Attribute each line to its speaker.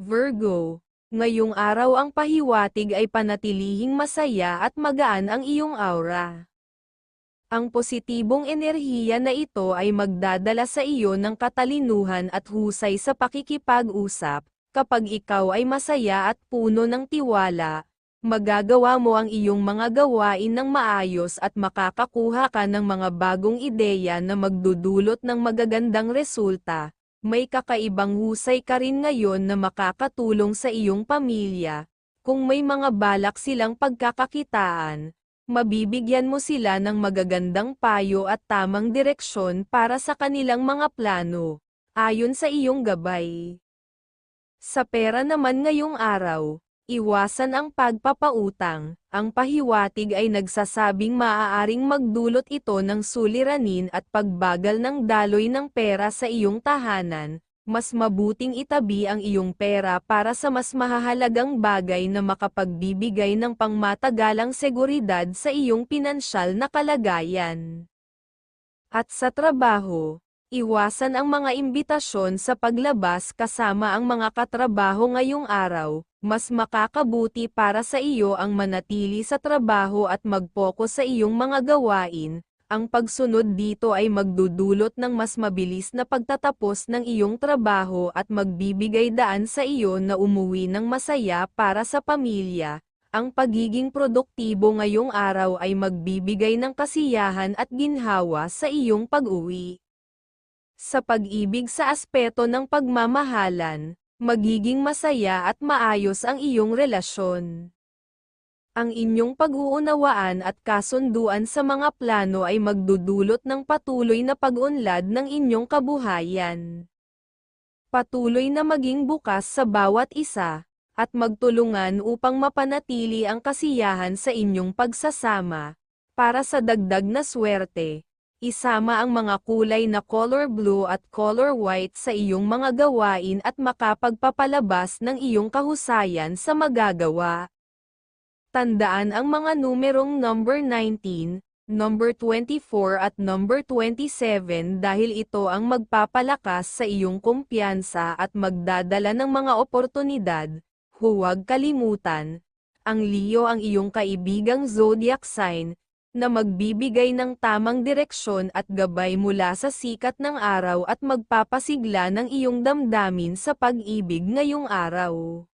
Speaker 1: Virgo, ngayong araw ang pahiwatig ay panatilihing masaya at magaan ang iyong aura. Ang positibong enerhiya na ito ay magdadala sa iyo ng katalinuhan at husay sa pakikipag-usap, kapag ikaw ay masaya at puno ng tiwala, magagawa mo ang iyong mga gawain ng maayos at makakakuha ka ng mga bagong ideya na magdudulot ng magagandang resulta. May kakaibang husay ka rin ngayon na makakatulong sa iyong pamilya. Kung may mga balak silang pagkakakitaan, mabibigyan mo sila ng magagandang payo at tamang direksyon para sa kanilang mga plano, ayon sa iyong gabay. Sa pera naman ngayong araw, iwasan ang pagpapautang, ang pahiwatig ay nagsasabing maaaring magdulot ito ng suliranin at pagbagal ng daloy ng pera sa iyong tahanan, mas mabuting itabi ang iyong pera para sa mas mahahalagang bagay na makapagbibigay ng pangmatagalang seguridad sa iyong pinansyal na kalagayan. At sa trabaho, iwasan ang mga imbitasyon sa paglabas kasama ang mga katrabaho ngayong araw, mas makakabuti para sa iyo ang manatili sa trabaho at mag-focus sa iyong mga gawain, ang pagsunod dito ay magdudulot ng mas mabilis na pagtatapos ng iyong trabaho at magbibigay daan sa iyo na umuwi ng masaya para sa pamilya. Ang pagiging produktibo ngayong araw ay magbibigay ng kasiyahan at ginhawa sa iyong pag-uwi. Sa pag-ibig sa aspeto ng pagmamahalan, magiging masaya at maayos ang iyong relasyon. Ang inyong pag-uunawaan at kasunduan sa mga plano ay magdudulot ng patuloy na pag-unlad ng inyong kabuhayan. Patuloy na maging bukas sa bawat isa, at magtulungan upang mapanatili ang kasiyahan sa inyong pagsasama. Para sa dagdag na swerte, Isama ang mga kulay na color blue at color white sa iyong mga gawain at makapagpapalabas ng iyong kahusayan sa magagawa. Tandaan ang mga numerong number 19, number 24 at number 27 dahil ito ang magpapalakas sa iyong kumpiyansa at magdadala ng mga oportunidad. Huwag kalimutan, ang Leo ang iyong kaibigang zodiac sign, na magbibigay ng tamang direksyon at gabay mula sa sikat ng araw at magpapasigla ng iyong damdamin sa pag-ibig ngayong araw.